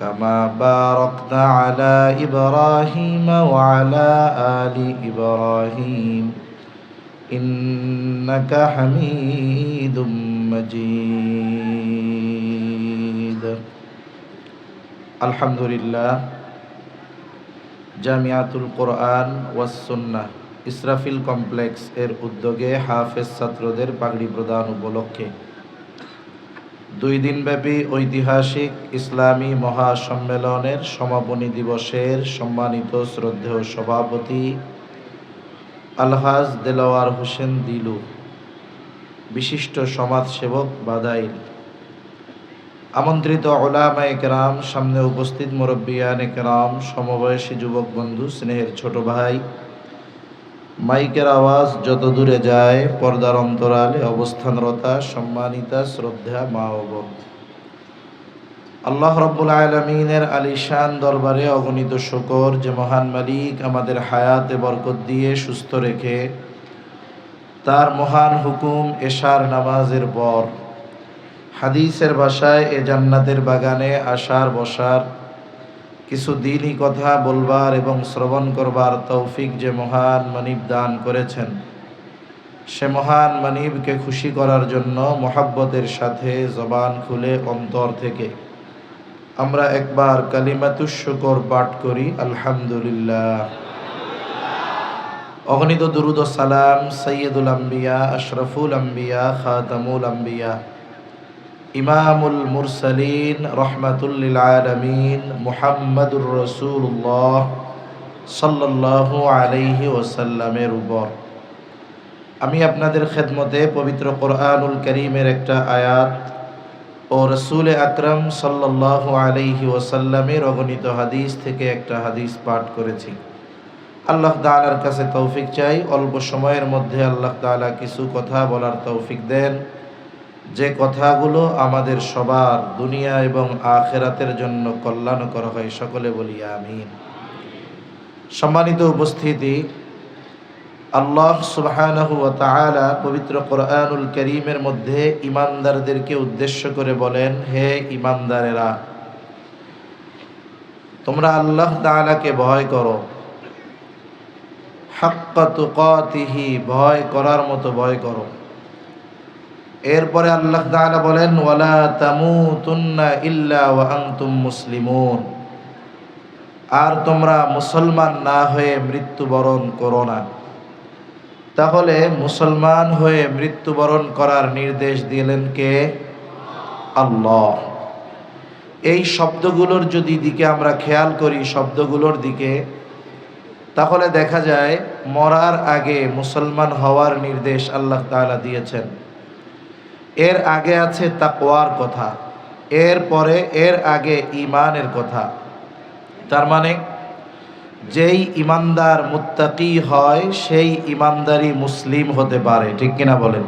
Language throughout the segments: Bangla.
كما باركت على إبراهيم وعلى آل إبراهيم إنك حميد مجيد الحمد لله জামিয়াতুল কোরআন ওয়াসুন্না ইসরাফিল কমপ্লেক্স এর উদ্যোগে হাফেজ ছাত্রদের পাগড়ি প্রদান উপলক্ষে দুই দিনব্যাপী ঐতিহাসিক ইসলামী মহাসম্মেলনের সমাপনী দিবসের সম্মানিত শ্রদ্ধেয় সভাপতি আলহাজ দেলাওয়ার হোসেন দিলু, বিশিষ্ট সমাজসেবক বাদাইল। আমন্ত্রিত ওলামা একরাম সামনে উপস্থিত মুরব্বিয়ান একরাম সমবয়সী যুবক বন্ধু, স্নেহের ছোট ভাই মাইকের আওয়াজ যত দূরে যায়, পর্দার অন্তরালে অবস্থানরতা, সম্মানিতা, শ্রদ্ধা, মা ও আল্লাহ রব্বুল আলমিনের আলিশান দরবারে অগণিত শকর যে মহান মালিক আমাদের হায়াতে বরকত দিয়ে সুস্থ রেখে তার মহান হুকুম এশার নামাজের পর, হাদিসের ভাষায় এ জান্নাতের বাগানে আসার বসার কিছু দিনই কথা বলবার এবং শ্রবণ করবার তৌফিক যে মহান মানিব দান করেছেন। সে মহান মানিবকে খুশি করার জন্য মোহাব্বতের সাথে জবান খুলে অন্তর থেকে। আমরা একবার কালিমাতুস শুকর পাঠ করি, আলহামদুলিল্লাহ। অগণিত দুরুদ সালাম সৈয়দুল আম্বিয়া, আশরফুল আম্বিয়া, খাতামুল আম্বিয়া। ইমামুল মুরসালিন রহমাতুল্লিল আলমিন মুহাম্মদুর রসুল্লাহ সাল্লাল্লাহু আলাইহি ওসাল্লামের উপর। আমি আপনাদের খেদমতে পবিত্র কোরআনুল করিমের একটা আয়াত ও রসুল আকরম সাল্লাল্লাহু আলাইহি ওসাল্লামের অগণিত হাদিস থেকে একটা হাদিস পাঠ করেছি। আল্লাহ তালার কাছে তৌফিক চাই। অল্প সময়ের মধ্যে আল্লাহ তালা কিছু কথা বলার তৌফিক দেন। যে কথাগুলো আমাদের সবার, দুনিয়া এবং আখেরাতের জন্য কল্যাণ করা হয়, সকলে বলি আমিন। সম্মানিত উপস্থিতি, আল্লাহ তাআলা পবিত্র কোরআনুল করিমের মধ্যে ইমানদারদেরকে উদ্দেশ্য করে বলেন, হে ইমানদারেরা, তোমরা আল্লাহ তাআলাকে ভয় করো। হাক্কা তুকাতিহি, ভয় করার মতো ভয় করো। এরপরে আল্লাহ তাআলা বলেন, ওয়ালা তামুতুন্না ইল্লা ওয়া আনতুম মুসলিমুন। আর তোমরা মুসলমান না হয়ে মৃত্যুবরণ করো না। তাহলে মুসলমান হয়ে মৃত্যুবরণ করার নির্দেশ দিলেন কে? আল্লাহ। এই শব্দগুলোর যদি দিকে আমরা খেয়াল করি, শব্দগুলোর দিকে, তাহলে দেখা যায় মরার আগে মুসলমান হওয়ার নির্দেশ আল্লাহ তাআলা দিয়েছেন। এর আগে আছে তাকওয়ার কথা, এর পরে এর আগে ইমানের কথা। তার মানে যেই ইমানদার মুত্তাকি হয়, সেই ইমানদারি মুসলিম হতে পারে, ঠিক কিনা বলেন?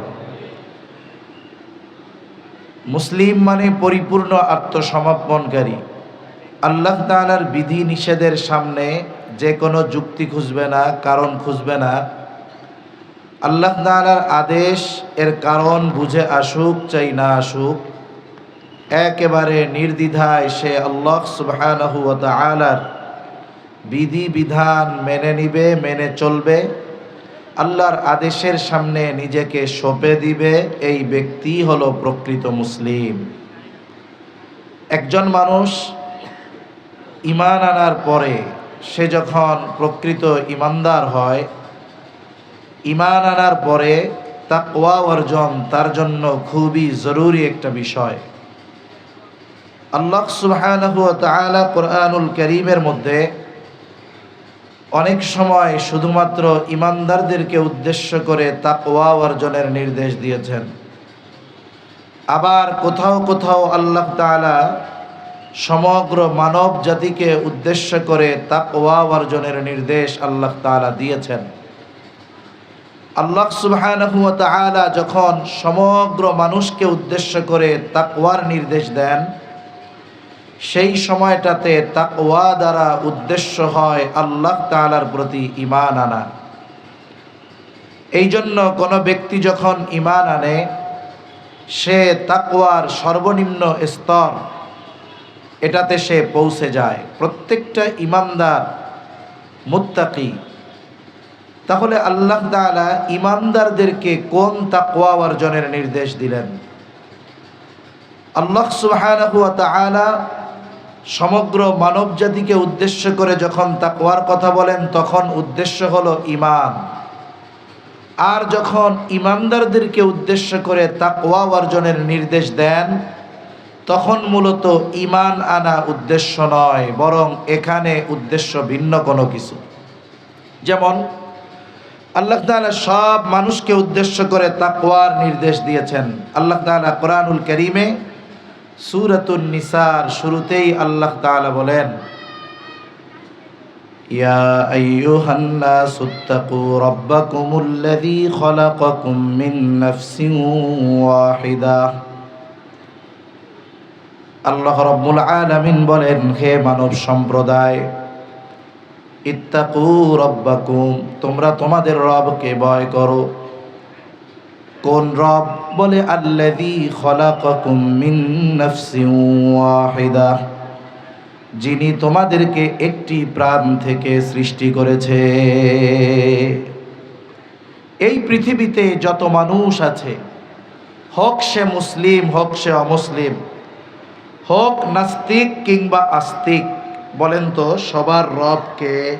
মুসলিম মানে পরিপূর্ণ আত্মসমর্পণকারী। আল্লাহ তালার বিধি নিষেধের সামনে যে কোনো যুক্তি খুঁজবে না, কারণ খুঁজবে না আল্লাহ তালার আদেশ, এর কারণ বুঝে আসুক, চাই না আসুক, একেবারে নির্দ্বিধায় সে আল্লাহ সুবহানাহু ওয়া তাআলার বিধি, বিধান মেনে নিবে, মেনে চলবে। আল্লাহর আদেশের সামনে নিজেকে সঁপে দিবে, এই ব্যক্তি হল প্রকৃত মুসলিম। একজন মানুষ ইমান আনার পরে সে যখন প্রকৃত ইমানদার হয় ইমান আনার পরে তাকওয়া অর্জন তার জন্য খুবই জরুরি একটা বিষয়। আল্লাহ সুবহানাহু তাআলা কোরআনুল করিমের মধ্যে অনেক সময় শুধুমাত্র ইমানদারদেরকে উদ্দেশ্য করে তাকওয়া অর্জনের নির্দেশ দিয়েছেন। আবার কোথাও কোথাও আল্লাহ তাআলা সমগ্র মানব জাতিকে উদ্দেশ্য করে তাকওয়া অর্জনের নির্দেশ আল্লাহ তাআলা দিয়েছেন। আল্লাহ সুবহানাহু ওয়া তাআলা যখন সমগ্র মানুষকে উদ্দেশ্য করে তাকওয়ার নির্দেশ দেন, সেই সময়টাতে তাকওয়া দ্বারা উদ্দেশ্য হয় আল্লাহ তাআলার প্রতি ইমান আনা। এই জন্য কোনো ব্যক্তি যখন ইমান আনে, সে তাকওয়ার সর্বনিম্ন স্তর এটাতে সে পৌঁছে যায়। প্রত্যেকটা ইমানদার মুত্তাকি তাহলে আল্লাহ তাআলা ইমানদারদেরকে কোন তাকওয়া অর্জনের নির্দেশ দিলেন? আল্লাহ সুবহানাহু ওয়া সমগ্র মানব জাতিকে উদ্দেশ্য করে যখন তাকওয়ার কথা বলেন, তখন উদ্দেশ্য হলো ইমান আর যখন ইমানদারদেরকে উদ্দেশ্য করে তাকওয়া অর্জনের নির্দেশ দেন, তখন মূলত ঈমান আনা উদ্দেশ্য নয়, বরং এখানে উদ্দেশ্য ভিন্ন কোনো কিছু। যেমন আল্লাহ তাআলা সব মানুষকে উদ্দেশ্য করে তাকওয়ার নির্দেশ দিয়েছেন। আল্লাহ তাআলা কোরআনুল করিমে সূরাতুন নিসার শুরুতেই আল্লাহ তাআলা বলেন আল্লাহ রাব্বুল আলামিন বলেন, হে মানব সম্প্রদায় ইত্তাকু রব্বাকুম, তোমরা তোমাদের রবকে ভয় করো। কোন রব? বলে মিন ওয়াহিদা। যিনি তোমাদেরকে একটি প্রাণ থেকে সৃষ্টি করেছে। এই পৃথিবীতে যত মানুষ আছে, হোক সে মুসলিম, হোক সে অমুসলিম, হোক নাস্তিক কিংবা আস্তিক বলেন তো, সবার রবকে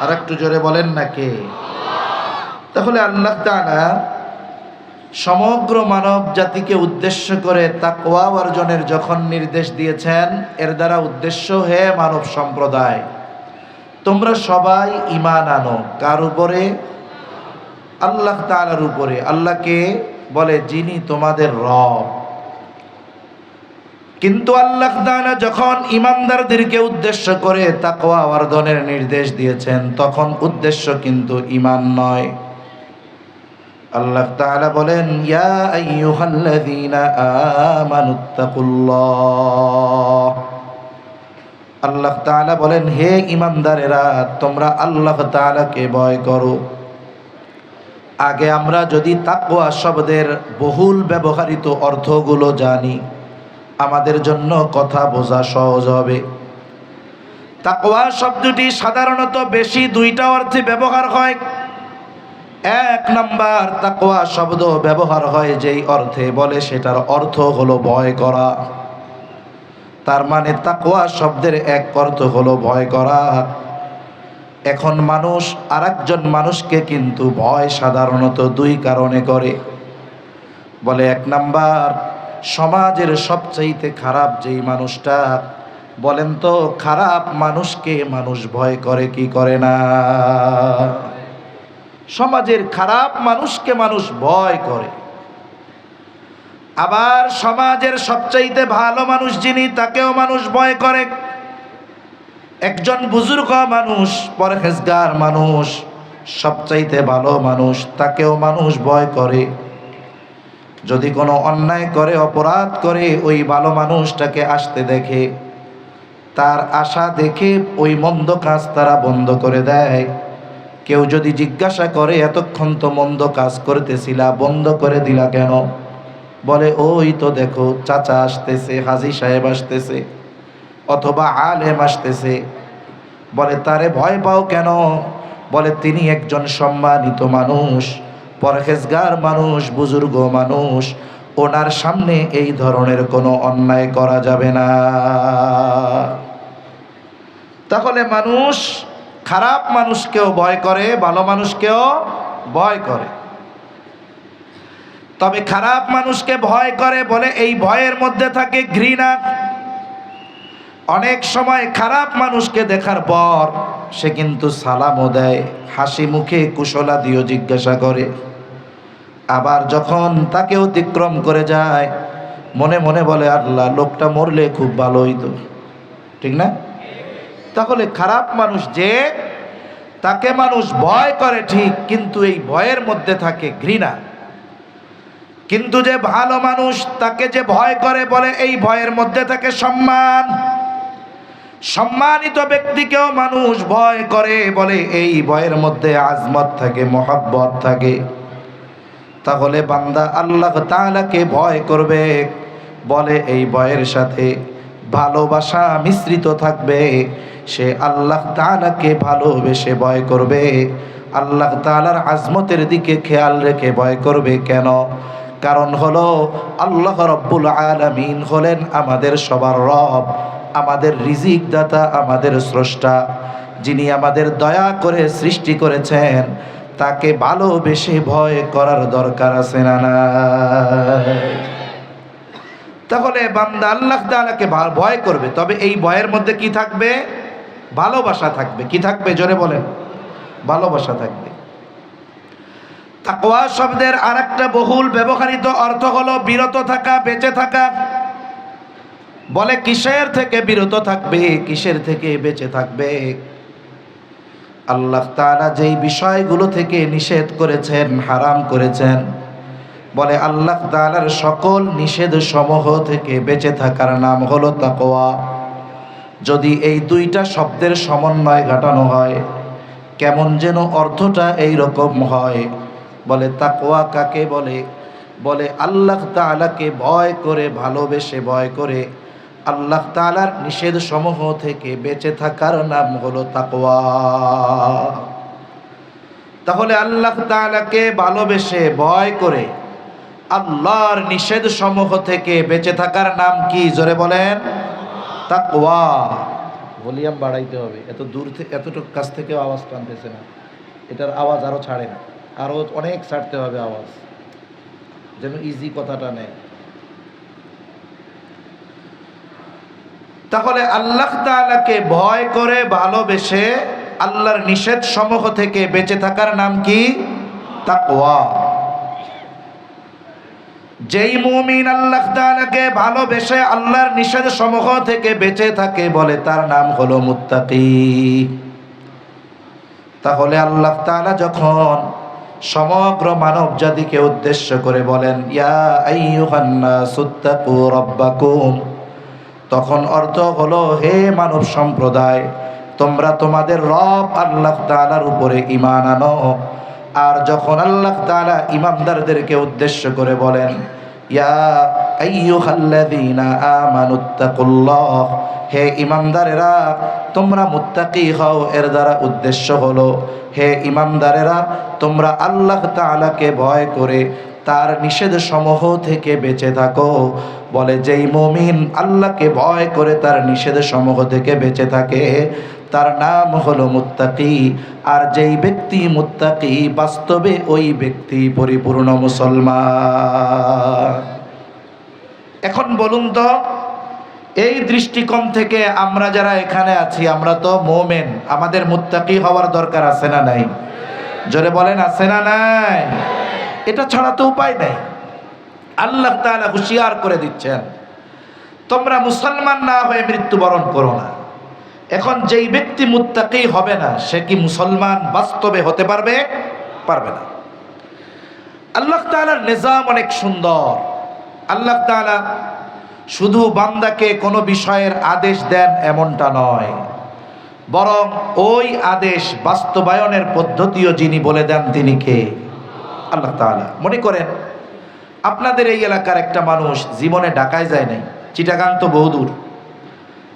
আর একটু জোরে বলেন না কে? তাহলে আল্লাহ তাআলা সমগ্র মানব জাতিকে উদ্দেশ্য করে তাকওয়া অর্জনের যখন নির্দেশ দিয়েছেন, এর দ্বারা উদ্দেশ্য হে মানব সম্প্রদায়, তোমরা সবাই ইমান আনো। কার উপরে? আল্লাহ তাআলার উপরে। আল্লাহকে বলে, যিনি তোমাদের রব। কিন্তু আল্লাহ তাআলা যখন ইমানদারদেরকে উদ্দেশ্য করে তাকওয়া অর্জনের নির্দেশ দিয়েছেন, তখন উদ্দেশ্য কিন্তু ইমান নয়। আল্লাহ তাআলা বলেন, ইয়া আইয়ুহাল্লাযীনা আমানুত্তাকুল্লাহ আল্লাহ তাআলা বলেন, হে ইমানদারেরা তোমরা আল্লাহ তাআলাকে ভয় করো। আগে আমরা যদি তাকওয়া শব্দের বহুল ব্যবহৃত অর্থগুলো জানি আমাদের জন্য কথা বোঝা সহজ হবে। তাকওয়া শব্দটি সাধারণত বেশি দুইটা অর্থে ব্যবহার হয়। এক নাম্বার তাকওয়া শব্দ ব্যবহার হয় যেই অর্থে বলে সেটার অর্থ হলো ভয় করা। তার মানে তাকওয়া শব্দের এক অর্থ হলো ভয় করা। এখন মানুষ আরেকজন মানুষকে কিন্তু ভয় সাধারণত দুই কারণে করে। বলে এক নাম্বার সমাজের সবচাইতে খারাপ যেই মানুষটা, বলেন তো, খারাপ মানুষকে মানুষ ভয় করে কি করে না? সমাজের খারাপ মানুষকে মানুষ ভয় করে। আবার সমাজের সবচাইতে ভালো মানুষ যিনি, তাকেও মানুষ ভয় করে। একজন বুজুর্গ মানুষ, পরহেজগার মানুষ, সবচাইতে ভালো মানুষ, তাকেও মানুষ ভয় করে। যদি কোনো অন্যায় করে, অপরাধ করে, ওই ভালো মানুষটাকে আসতে দেখে, তার আশা দেখে ওই মন্দ কাজ তারা বন্ধ করে দেয়। কেউ যদি জিজ্ঞাসা করে, এতক্ষণ তো মন্দ কাজ করতেছিলা, বন্ধ করে দিলা কেন? বলে, ওই তো দেখো, চাচা আসতেছে, হাজি সাহেব আসতেছে, অথবা আলেম আসতেছে। বলে, তারে ভয় পাও কেন? বলে, তিনি একজন সম্মানিত মানুষ। পরহেজগার মানুষ, বুজুর্গ মানুষ, ওনার সামনে এই ধরনের কোনো অন্যায় করা যাবে না। তাহলে মানুষ খারাপ মানুষকেও ভয় করে, ভালো মানুষকেও ভয় করে। তবে খারাপ মানুষকে ভয় করে বলে এই ভয়ের মধ্যে থাকে ঘৃণা। অনেক সময় খারাপ মানুষকে দেখার পর সে কিন্তু সালামও দেয়, হাসি মুখে কুশলা দিয়েও জিজ্ঞাসা করে। আবার যখন তাকে অতিক্রম করে যায়, মনে মনে বলে, আল্লাহ, লোকটা মরলে খুব ভালো হইতো। ঠিক না? তাহলে খারাপ মানুষ যে, তাকে মানুষ ভয় করে ঠিক, কিন্তু এই ভয়ের মধ্যে থাকে ঘৃণা। কিন্তু যে ভালো মানুষ তাকে যে ভয় করে বলে, এই ভয়ের মধ্যে থাকে সম্মান। সম্মানিত ব্যক্তিকেও মানুষ ভয় করে, বলে এই ভয়ের মধ্যে আজমত থাকে, মহাব্বত থাকে। তাহলে বান্দা আল্লাহ তাআলাকে ভয় করবে, বলে এই ভয়ের সাথে ভালোবাসা মিশ্রিত থাকবে। সে আল্লাহ তাআলাকে ভালোবেসে ভয় করবে, আল্লাহ তাআলার আজমতের দিকে খেয়াল রেখে ভয় করবে কেন? কারণ হলো আল্লাহ রব্বুল আলামিন হলেন আমাদের সবার রব। আমাদের রিজিক দাতা, আমাদের স্রষ্টা, যিনি আমাদের দয়া করে সৃষ্টি করেছেন, তাকে ভালোবেসে ভয় করার দরকার আছে না নাই? তাহলে বান্দা আল্লাহ তাআলাকে ভয় করবে। তবে এই ভয়ের মধ্যে কি থাকবে? ভালোবাসা থাকবে। কি থাকবে? জোরে বলেন। ভালোবাসা থাকবে। তাকওয়া শব্দের আরেকটা বহুল ব্যবহৃত অর্থ হলো বিরত থাকা, বেঁচে থাকা। বলে, কিসের থেকে বিরত থাকবে? কিসের থেকে বেঁচে থাকবে? আল্লাহ তাআলা যেই বিষয়গুলো থেকে নিষেধ করেছেন, হারাম করেছেন, বলে, আল্লাহ তাআলার সকল নিষেধ সমূহ থেকে বেঁচে থাকার নাম হলো তাকোয়া যদি এই দুইটা শব্দের সমন্বয় ঘটানো হয়, কেমন যেন অর্থটা এই রকম হয়। বলে তাকোয়া কাকে বলে? বলে, আল্লাহ তাআলাকে ভয় করে, ভালোবেসে ভয় করে আল্লাহ তাআলার নিষেধ সমূহ থেকে বেঁচে থাকার নাম হলো তাকওয়া। তাহলে আল্লাহ তাআলাকে ভালোবেসে, ভয় করে আল্লাহর নিষেধ সমূহ থেকে বেঁচে থাকার নাম কি? জোরে বলেন, তাকওয়া। ভলিউম বাড়াইতে হবে। এত দূর থেকে এতটুকু কাছ থেকেও আওয়াজ টানতেছে না। এটার আওয়াজ আরও ছাড়ে না। আরও অনেক ছাড়তে হবে আওয়াজ। যেন ইজি কথাটা নেয়। তাহলে আল্লাহ তাআলাকে ভয় করে ভালোবেসে আল্লাহর নিষেধ সমূহ থেকে বেঁচে থাকার নাম কি? তাকওয়া। যেই মুমিন আল্লাহ তাআলাকে ভালোবেসে আল্লাহর নিষেধ সমূহ থেকে বেঁচে থাকে বলে তার নাম হলো মুত্তাকি। তাহলে আল্লাহ তাআলা যখন সমগ্র মানব জাতিকে উদ্দেশ্য করে বলেন, ইয়া আইয়ুহান নাসুত্তাকু রাব্বাকুম। তখন অর্থ হলো, হে মানব সম্প্রদায়, তোমরা তোমাদের রব আল্লাহ তাআলার উপরে ইমান আনো। আর যখন আল্লাহ তাআলা ইমামদারদেরকে উদ্দেশ্য করে বলেন হে ইমানদারেরা তোমরা মুত্তাকি হও, এর দ্বারা উদ্দেশ্য হলো, হে ইমানদারেরা তোমরা আল্লাহ তাআলাকে ভয় করে তার নিষেধ সমূহ থেকে বেঁচে থাকো। বলে, যেই মুমিন আল্লাহকে ভয় করে তার নিষেধ সমূহ থেকে বেঁচে থাকে, তার নাম হলো মুত্তাকি। আর যেই ব্যক্তি মুত্তাকি, বাস্তবে ওই ব্যক্তি পরিপূর্ণ মুসলমান। এখন বলুন তো, এই দৃষ্টিকোণ থেকে আমরা যারা এখানে আছি, আমরা তো মোমেন। আমাদের মুত্তাকি হওয়ার দরকার আছে না নাই? জোরে বলেন, আছে না নাই? এটা ছাড়া তো উপায় নাই। আল্লাহ তাআলা হুঁশিয়ার করে দিচ্ছেন, তোমরা মুসলমান না হয়ে মৃত্যুবরণ করো না। এখন যেই ব্যক্তি মুত্তাকি হবে না, সে কি মুসলমান বাস্তবে হতে পারবে? পারবে না। আল্লাহ তাআলার নিজাম অনেক সুন্দর। আল্লাহ তাআলা শুধু বান্দাকে কোনো বিষয়ের আদেশ দেন এমনটা নয়, বরং ওই আদেশ বাস্তবায়নের পদ্ধতিও যিনি বলে দেন তিনি কে? আল্লাহ তাআলা। মনে করেন, আপনাদের এই এলাকার একটা মানুষ জীবনে ঢাকায় যায় নাই, চিটাগাং তো বহুদূর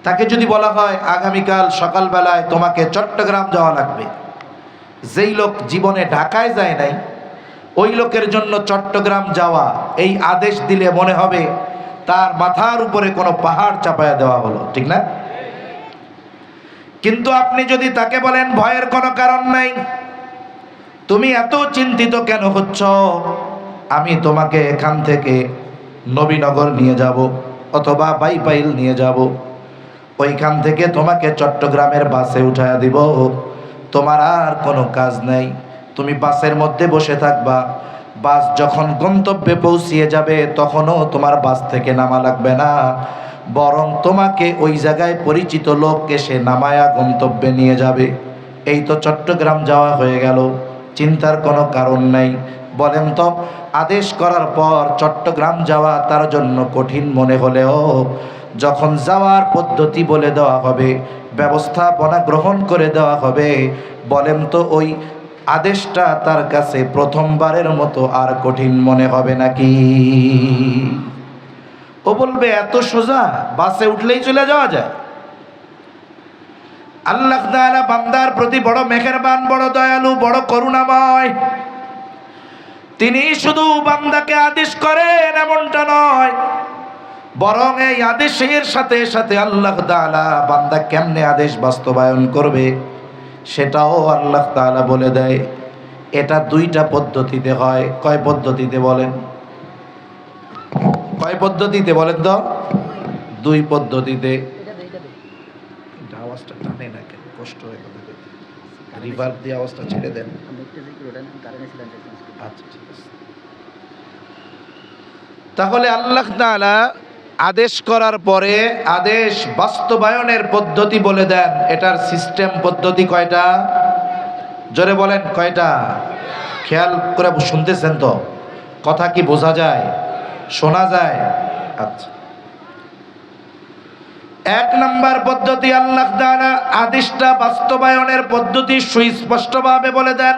তাকে যদি বলা হয়, আগামীকাল সকালবেলায় তোমাকে চট্টগ্রাম যাওয়া লাগবে। যেই লোক জীবনে ঢাকায় যায় নাই, ওই লোকের জন্য চট্টগ্রাম যাওয়া, এই আদেশ দিলে মনে হবে তার মাথার উপরে কোনো পাহাড় চাপায়া দেওয়া হলো, ঠিক না? কিন্তু আপনি যদি তাকে বলেন, ভয়ের কোনো কারণ নাই। তুমি এত চিন্তিত কেন হচ্ছ? আমি তোমাকে এখান থেকে নবীনগর নিয়ে যাব, অথবা বাইপাইল নিয়ে যাব। ওইখান থেকে তোমাকে চট্টগ্রামের বাসে উঠায়া দিব। তোমার আর কোনো কাজ নেই। তুমি বাসের মধ্যে বসে থাকবা। বাস যখন গন্তব্যে পৌঁছিয়ে যাবে, তখনও তোমার বাস থেকে নামা লাগবে না। বরং তোমাকে ওই জায়গায় পরিচিত লোক এসে নামায়া গন্তব্যে নিয়ে যাবে। এই তো চট্টগ্রাম যাওয়া হয়ে গেল। চিন্তার কোনো কারণ নাই। বলেন তো, আদেশ করার পর চট্টগ্রাম যাওয়া তার জন্য কঠিন মনে হলেও যখন যাওয়ার পদ্ধতি বলে দেওয়া হবে, ব্যবস্থাপনা গ্রহণ করে দেওয়া হবে, বলেন তো ওই আদেশটা তার কাছে প্রথমবারের মতো আর কঠিন মনে হবে নাকি? ও বলবে, এত সোজা, বাসে উঠলেই চলে যাওয়া যায়। আল্লাহ তাআলা বান্দার প্রতি বড় মেহেরবান, বড় দয়ালু, বড় করুণাময়। তিনি শুধু বান্দাকে আদেশ করেন এমনটা নয়, বরং এই আদেশের সাথে সাথে আল্লাহ তাআলা বান্দা কেমনে আদেশ বাস্তবায়ন করবে, সেটাও আল্লাহ তাআলা বলে দেয়। এটা দুইটা পদ্ধতিতে হয়। কয় পদ্ধতিতে বলেন? কয় পদ্ধতিতে বলেন তো? দুই পদ্ধতিতে এটা আওয়াজটা টানে না কেন কষ্ট হয়ে গেল রিভার্ব দিয়ে আওয়াজটা ছেড়ে দেন। আচ্ছা তাহলে আল্লাহ আদেশ করার পরে আদেশ বাস্তবায়নের পদ্ধতি বলে দেন। এটার সিস্টেম পদ্ধতি কয়টা? জোরে বলেন, কয়টা? খেয়াল করে শুনতেছেন তো? কথা কি বোঝা যায়? শোনা যায়? আচ্ছা। এক নাম্বার পদ্ধতি আল্লাহ তাআলা আদেশটা বাস্তবায়নের পদ্ধতি সুস্পষ্টভাবে বলে দেন।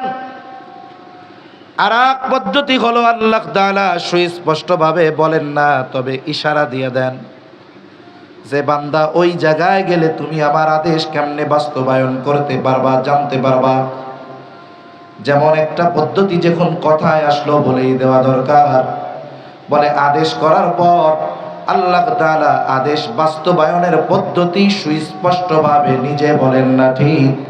আর এক পদ্ধতি হলো আল্লাহ তাআলা সুস্পষ্টভাবে বলেন না, তবে ইশারা দিয়ে দেন যে, বান্দা, ওই জায়গায় গেলে তুমি আমার আদেশ কেমনে বাস্তবায়ন করতে পারবা, জানতে পারবা? যেমন একটা পদ্ধতি যখন কথায় আসলো বলেই দেওয়া দরকার। বলে, আদেশ করার পর আল্লাহ তাআলা আদেশ বাস্তবায়নের পদ্ধতি সুস্পষ্টভাবে নিজে বলেন না ঠিক।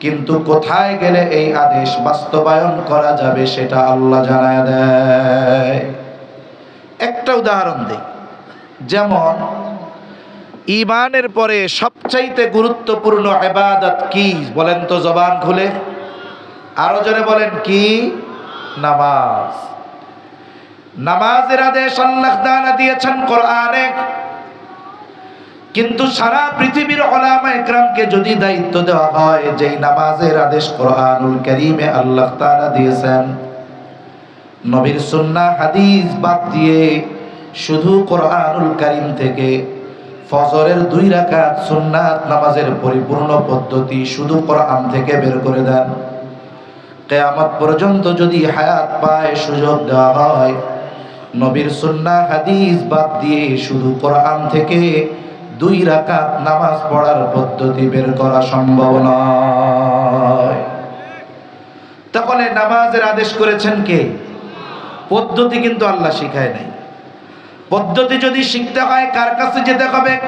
কিন্তু কোথায় গেলে এই আদেশ বাস্তবায়ন করা যাবে সেটা আল্লাহ জানায় দেয়। একটা উদাহরণ দিই। যেমন ইমানের পরে সবচাইতে গুরুত্বপূর্ণ ইবাদত কি? বলেন তো জবান খুলে। আরও জোরে বলেন কি? নামাজ। নামাজের আদেশ আল্লাহ তাআলা দিয়েছেন কোরআনে। কিন্তু সারা পৃথিবীর ওলামা একরামকে যদি দায়িত্ব দেওয়া হয় যে নামাজের আদেশ কোরআনুল কারীমে আল্লাহ তাআলা দিয়েছেন, নবীর সুন্নাহ হাদিস বাদ দিয়ে শুধু কোরআনুল করিম থেকে ফজরের দুই রাকাত সুন্নাত নামাজের পরিপূর্ণ পদ্ধতি শুধু কোরআন থেকে বের করে দেন। কেয়ামত পর্যন্ত যদি হায়াত পায়, সুযোগ দেওয়া হয় নবীর সুন্নাহ হাদিস বাদ দিয়ে শুধু কোরআন থেকে দুই রাকাত নামাজ পড়ার পদ্ধতি বের করা সম্ভব নয়। তাহলে নামাজের আদেশ করেছেন কে? পদ্ধতি কিন্তু আল্লাহ শিখায় নাই। পদ্ধতি যদি শিখতে হয়, কার কাছে যেতে হবে?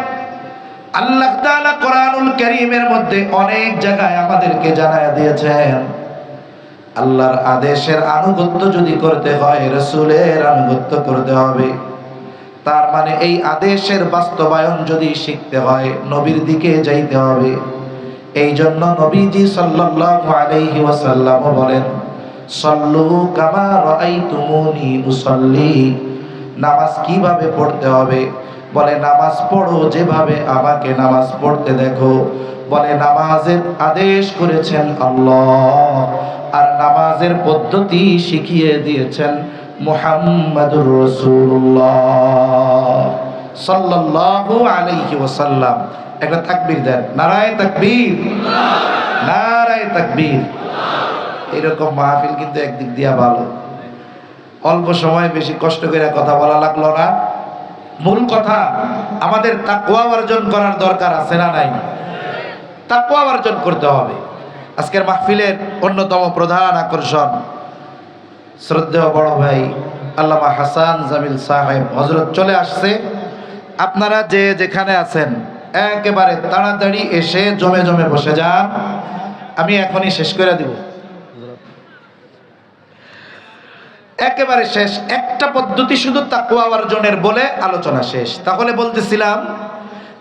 আল্লাহ তাআলা কোরআনুল কারীমের মধ্যে অনেক জায়গায় আমাদেরকে জানায় দিয়েছেন। আল্লাহর আদেশের আনুগত্য যদি করতে হয়, রসুলের আনুগত্য করতে হবে। তার মানে এই আদেশের বাস্তবায়ন যদি শিখতে হয়, নবীর দিকে যাইতে হবে। এই জন্য নবীজি সাল্লাল্লাহু আলাইহি ওয়াসাল্লাম বলেন, সল্লু কামা রাআইতুমুনি উসাল্লি। নামাজ কীভাবে পড়তে হবে? বলে, নামাজ পড়ো যেভাবে আমাকে নামাজ পড়তে দেখো। বলে, নামাজের আদেশ করেছেন আল্লাহ। আর নামাজের পদ্ধতি শিখিয়ে দিয়েছেন মুহাম্মাদুর রাসূলুল্লাহ সাল্লাল্লাহু আলাইহি ওয়াসাল্লাম। একটা তাকবীর দেন, নারায়ে তাকবীর। নারায়ে তাকবীর। এরকম মাহফিল কিন্তু একদিক দিয়া ভালো। অল্প সময় বেশি কষ্ট করে কথা বলা লাগল না। মূল কথা, আমাদের তাকওয়া অর্জন করার দরকার আছে না নাই? তাকওয়া অর্জন করতে হবে। আজকের মাহফিলের অন্যতম প্রধান আকর্ষণ শ্রদ্ধেয় বড় ভাই আল্লামা হাসান জামিল সাহেব। হজরত চলে আসছে। আপনারা যে যেখানে আছেন, একেবারে তাড়াতাড়ি এসে জমে জমে বসে যান। আমি এখনই শেষ করে দিব। একেবারে শেষ। একটা পদ্ধতি শুধু তাকুয়া অর্জনের বলে আলোচনা শেষ। তাহলে বলতেছিলাম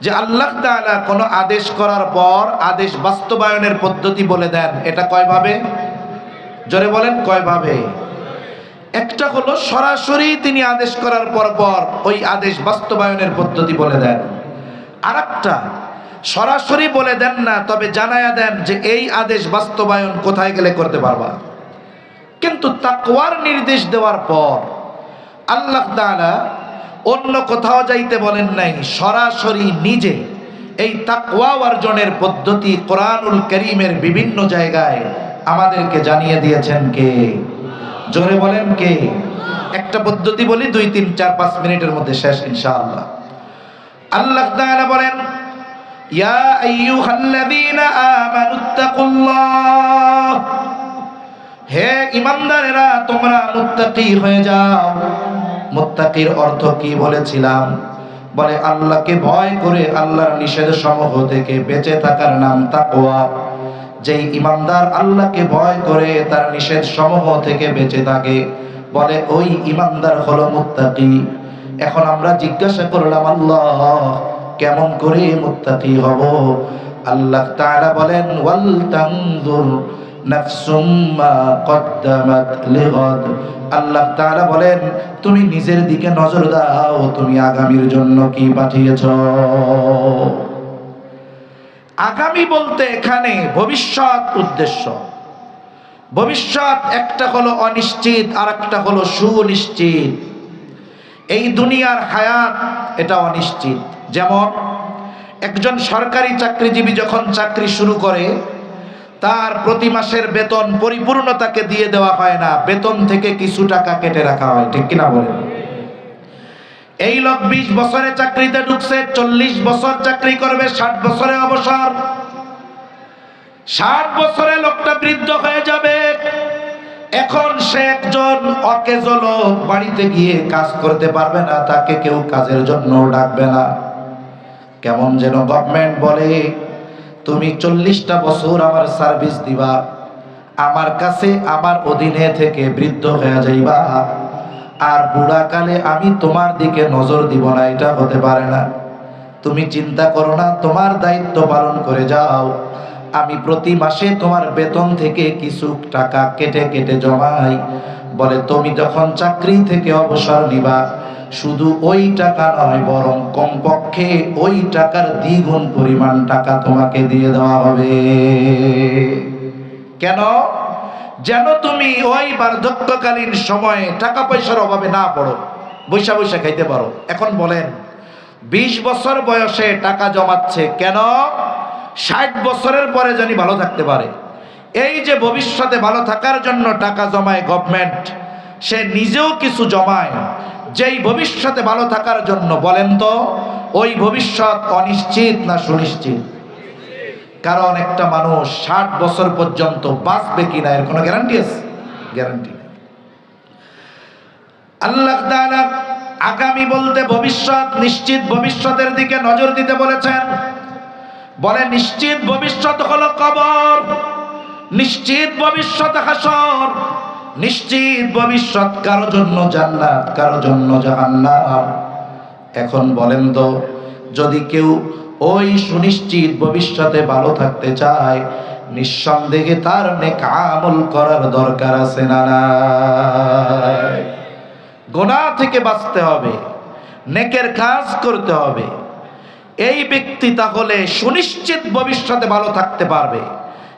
যে আল্লাহ তাআলা কোনো আদেশ করার পর আদেশ বাস্তবায়নের পদ্ধতি বলে দেন। এটা কয়ভাবে জোরে বলেন কয়ভাবে একটা হলো সরাসরি তিনি আদেশ করার পর পর ওই আদেশ বাস্তবায়নের পদ্ধতি বলে দেন। আর সরাসরি বলে দেন না, তবে জানায়া দেন যে এই আদেশ বাস্তবায়ন কোথায় গেলে করতে পারবা। কিন্তু তাকওয়ার নির্দেশ দেওয়ার পর আল্লাহ তাআলা অন্য কোথাও যাইতে বলেন নাই, সরাসরি নিজে এই তাকওয়া অর্জনের পদ্ধতি কোরআনুল করিমের বিভিন্ন জায়গায় আমাদেরকে জানিয়ে দিয়েছেন কে? জোরে বলেন কে? একটা পদ্ধতি বলি, দুই, তিন, চার, পাঁচ মিনিটের মধ্যে শেষ, ইনশাআল্লাহ। আল্লাহ তাআলা বলেন, ইয়া আইয়ুহাল্লাযীনা আমানুত্তাকুল্লাহ হে ইমানদারেরা তোমরা মুত্তাকি হয়ে যাও। মুত্তাকির অর্থ কি বলেছিলাম? বলে, আল্লাহকে ভয় করে আল্লাহর নিষেধ সমূহ থেকে বেঁচে থাকার নাম তাকওয়া। যেই ইমানদার আল্লাহকে ভয় করে, তার নিষেধ সমূহ থেকে বেঁচে থাকে। বলে, ওই ইমানদার হলো মুত্তাকি। এখন আমরা জিজ্ঞাসা করলাম, আল্লাহ, কেমন করে মুত্তাকি হব? আল্লাহ তাআলা বলেন, ওয়াল তানজুর। নাফসুম মা আল্লাহ তাআলা বলেন, তুমি নিজের দিকে নজর দাও, তুমি আগামীর জন্য কি পাঠিয়েছ? আগামী বলতে এখানে ভবিষ্যৎ উদ্দেশ্য। ভবিষ্যৎ একটা হলো অনিশ্চিত আর একটা হলো সুনিশ্চিত। এই দুনিয়ার হায়াত, এটা অনিশ্চিত। যেমন, একজন সরকারি চাকরিজীবী যখন চাকরি শুরু করে তার প্রতি মাসের বেতন পরিপূর্ণ তাকে দিয়ে দেওয়া হয় না। বেতন থেকে কিছু টাকা কেটে রাখা হয়, ঠিক কিনা বলেন? এই লোক বিশ বছরে চাকরিতে ঢুকছে, চল্লিশ বছর চাকরি করবে, ষাট বছরে অবসর। ষাট বছরে লোকটা বৃদ্ধ হয়ে যাবে। এখন সে একজন অকেজ লোক, বাড়িতে গিয়ে কাজ করতে পারবে না, তাকে কেউ কাজের জন্য ডাকবে না। কেমন যেন গভর্নমেন্ট বলে তুমি চল্লিশটা বছর আমার সার্ভিস দিবা, আমার কাছে আমার অধীনে থেকে বৃদ্ধ হয়ে যাইবা, আর বুড়াকালে আমি তোমার দিকে নজর দিব না, এটা হতে পারে না। তুমি চিন্তা করো না, তোমার দায়িত্ব পালন করে যাও। আমি প্রতি মাসে তোমার বেতন থেকে কিছু টাকা কেটে কেটে জমাই। বলে, তুমি যখন চাকরি থেকে অবসর নিবা শুধু ওই টাকা নয়, বরং কমপক্ষে ওই টাকার দ্বিগুণ পরিমাণ টাকা তোমাকে দিয়ে দেওয়া হবে। কেন? যেন তুমি ওই বার্ধক্যকালীন সময়ে টাকা পয়সার অভাবে না পড়ো, বৈশা বৈশা খাইতে পারো। এখন বলেন, বিশ বছর বয়সে টাকা জমাচ্ছে কেন? ষাট বছরের পরে জানি ভালো থাকতে পারে। এই যে ভবিষ্যতে ভালো থাকার জন্য টাকা জমায় গভর্নমেন্ট সে নিজেও কিছু জমায়। যেই ভবিষ্যতে ভালো থাকার জন্য বলেন তো, ওই ভবিষ্যৎ অনিশ্চিত না সুনিশ্চিত? কারণ একটা মানুষ ষাট বছর পর্যন্ত বাঁচবে কিনা, এর কোনো গ্যারান্টি আছে? গ্যারান্টি আল্লাহ আগামী বলতে ভবিষ্যৎ, নিশ্চিত ভবিষ্যতের দিকে নজর দিতে বলেছেন। বলে, নিশ্চিত ভবিষ্যৎ হলো কবর, নিশ্চিত ভবিষ্যৎ হাসর। নিশ্চিত ভবিষ্যৎ কারও জন্য জান্নাত, কারও জন্য জাহান্নাম। এখন বলেন তো, যদি কেউ ওই সুনিশ্চিত ভবিষ্যতে ভালো থাকতে চায়, নিঃসন্দেহে তার নেক আমল করার দরকার আছে না গোনা থেকে বাঁচতে হবে, নেকের কাজ করতে হবে। এই ব্যক্তি তাহলে সুনিশ্চিত ভবিষ্যতে ভালো থাকতে পারবে।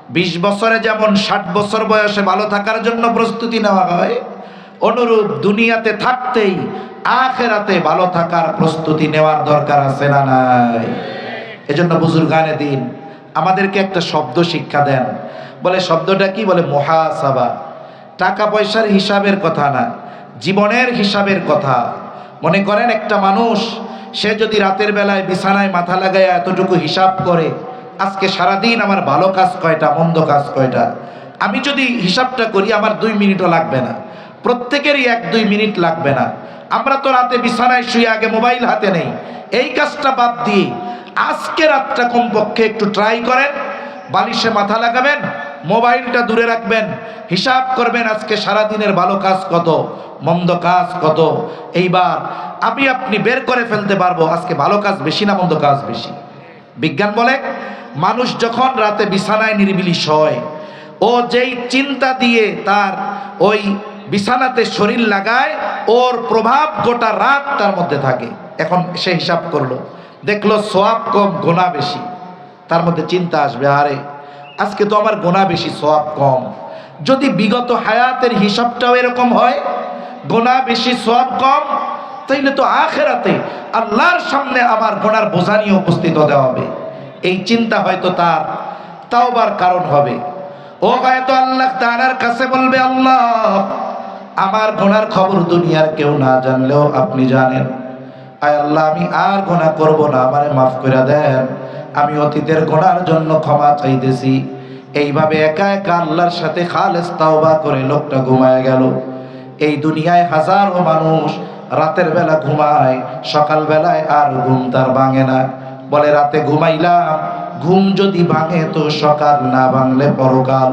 বিশ বছরে যেমন ষাট বছর বয়সে ভালো থাকার জন্য প্রস্তুতি নেওয়া হয়, অনুরূপ দুনিয়াতে থাকতেই আখেরাতে ভালো থাকার প্রস্তুতি নেওয়ার দরকার আছে না নাই? এজন্য বুজুর গানে দিন, আমাদেরকে একটা শব্দ শিক্ষা দেন। বলে শব্দটা কি? বলে মহাসাবা। টাকা পয়সার হিসাবের কথা না, জীবনের হিসাবের কথা। মনে করেন একটা মানুষ, সে যদি রাতের বেলায় বিছানায় মাথা লাগায় এতটুকু হিসাব করে আজকে সারাদিন আমার ভালো কাজ কয়টা, মন্দ কাজ কয়টা? আমি যদি হিসাবটা করি, আমার দুই মিনিটও লাগবে না। প্রত্যেকেরই এক, দুই মিনিট লাগবে না। আমরা তো রাতে বিছানায় শুয়ে আগে মোবাইল হাতে নেই। এই কাজটা বাদ দিয়ে আজকে রাতটা কমপক্ষে একটু ট্রাই করেন, বালিশে মাথা লাগাবেন, মোবাইলটা দূরে রাখবেন, হিসাব করবেন আজকে সারা দিনের ভালো কাজ কত, মন্দ কাজ কত। এইবার আমি আপনি বের করে ফেলতে পারব, আজকে ভালো কাজ বেশি না মন্দ কাজ বেশি? বিজ্ঞান বলে মানুষ যখন রাতে বিছানায় নিরিবিলি শয় ও যেই চিন্তা দিয়ে তার ওই বিছানাতে শরীর লাগায়, ওর প্রভাব গোটা রাত তার মধ্যে থাকে। এখন সে হিসাব করল, দেখল সোয়াব কম, গোনা বেশি। তার মধ্যে চিন্তা আসবে, আরে আজকে তো আমার গোনা বেশি, সোয়াব কম। যদি বিগত হায়াতের হিসাবটাও এরকম হয়, গোনা বেশি, সোয়াব কম, তাইলে তো আখেরাতে আল্লাহর সামনে আমার গোনার বোঝা নিয়ে উপস্থিত হতে হবে। এই চিন্তা হয়তো তার, তাওবার কারণ হবে। ও হয়তো আল্লাহ তাআলার কাছে বলবে, আল্লাহ, আমার গোনার খবর দুনিয়ার কেউ না জানলেও আপনি জানেন। আয় আল্লাহ, আমি আর গোনা করব না, আমারে মাফ করে দেন। আমি অতীতের গোনার জন্য ক্ষমা চাইতেছি। এইভাবে একা একা আল্লাহর সাথে খালেস তাওবা করে লোকটা ঘুমায় গেল। এই দুনিয়ায় হাজারো মানুষ রাতের বেলা ঘুমায় সকাল বেলায় আর ঘুম তার ভাঙে না। বলে রাতে ঘুমাইলাম। ঘুম যদি ভাঙে তো সকাল না ভাঙলে পরকাল।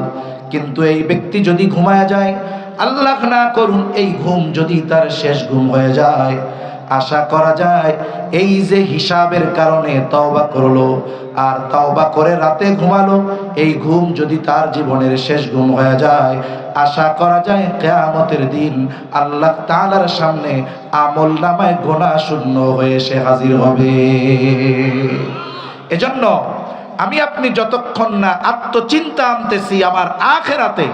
কিন্তু এই ব্যক্তি যদি ঘুমায় যায়, আল্লাহ না করুন এই ঘুম যদি তার শেষ ঘুম হয়ে যায়। আশা করা যায়, এই যে হিসাবের কারণে তওবা করল, আর তওবা করে রাতে ঘুমালো, এই ঘুম যদি তার জীবনের শেষ ঘুম হয়ে যায়, আশা করা যায় কেয়ামতের দিন আল্লাহ তাআলার সামনে আমল নামায় গোনা শূন্য হয়ে সে হাজির হবে। এজন্য আমি আপনি যতক্ষণ না আত্মচিন্তা আনতেছি আমার আখেরাতে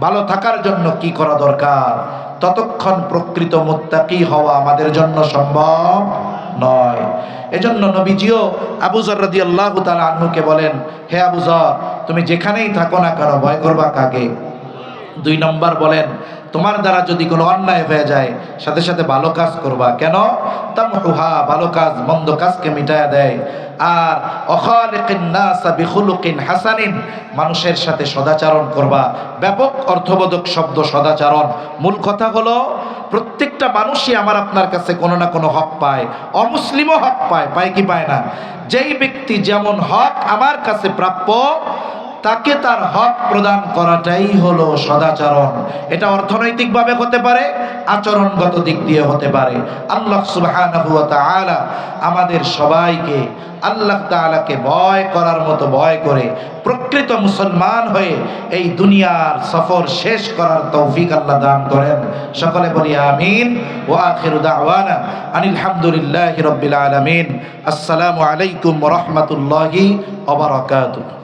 ভালো থাকার জন্য কি করা দরকার? ততক্ষণ প্রকৃত মোত্তাকি হওয়া আমাদের জন্য সম্ভব নয়। এজন্য নবীজিও আবুজর রদি আল্লাহ তালা বলেন, হে আবুজর তুমি যেখানেই থাকো না কেন, ভয় করবা কাকে? দুই নম্বর বলেন তোমার দ্বারা যদি কোনো অন্যায় হয়ে যায়, সাথে সাথে ভালো কাজ করবা। কেন? তামহুহা, ভালো কাজ, মন্দ কাজকে মিটায়া দেয়। আর অখালিকিন হাসানিন, মানুষের সাথে সদাচারণ করবা। ব্যাপক অর্থবোধক শব্দ সদাচারণ। মূল কথা হলো, প্রত্যেকটা মানুষই আমার আপনার কাছে কোনো না কোনো হক পায়। অমুসলিমও হক পায় পায় কি পায় না? যেই ব্যক্তি যেমন হক আমার কাছে প্রাপ্য তাকে তার হক প্রদান করাটাই হলো সদাচরণ। এটা অর্থনৈতিকভাবে হতে পারে, আচরণগত দিক দিয়ে হতে পারে। আল্লাহ তাআলা আমাদের সবাইকে, আল্লাহ তাআলাকে ভয় করার মতো ভয় করে প্রকৃত মুসলমান হয়ে এই দুনিয়ার সফর শেষ করার তৌফিক আল্লাহ দান করেন। সকলে বলি আমিন। ওয়া আখিরু দাওয়ানা আনিল হামদুলিল্লাহি রাব্বিল আলামিন। আসসালামু আলাইকুম রাহমাতুল্লাহি ওয়া বারাকাতুহু।